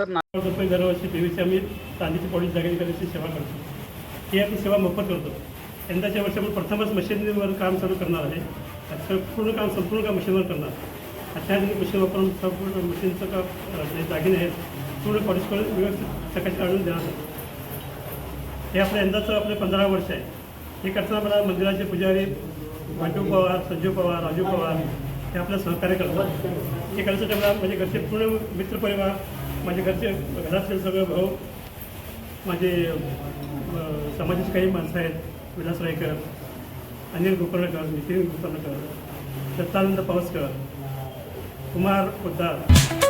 Sir ना रुपये दरवर्षी पीव्हीसी आम्ही चांदीची पॉलिश जागेने करण्याची सेवा करतो. ही आपली सेवा मोफत करतो. यंदाच्या वर्षी आपण प्रथमच मशीनवर काम चालू करणार आहे. संपूर्ण पूर्ण काम संपूर्ण काम मशीनवर करणार. अत्याधुनिक मशीन वापरून संपूर्ण मशीनचं काम जे दागिने आहेत पूर्ण पॉलिश करून व्यवस्थित सकाळी काढून देणार हे आपलं यंदाचं आपलं पंधरा वर्ष आहे. हे करताना मला मंदिराचे पुजारी वाटू पवार संजीव पवार राजू पवार हे आपलं सहकार्य करतात. हे करायचं मला म्हणजे घरचे पूर्ण मित्रपरिवार माझे घरचे घरातले सगळे भाऊ माझे समाजाचे काही माणसं आहेत विलास रायकर अनिल गोकर्णकर नितीन गोकर्णकर दत्तानंद पावसकर कुमार पोद्दार.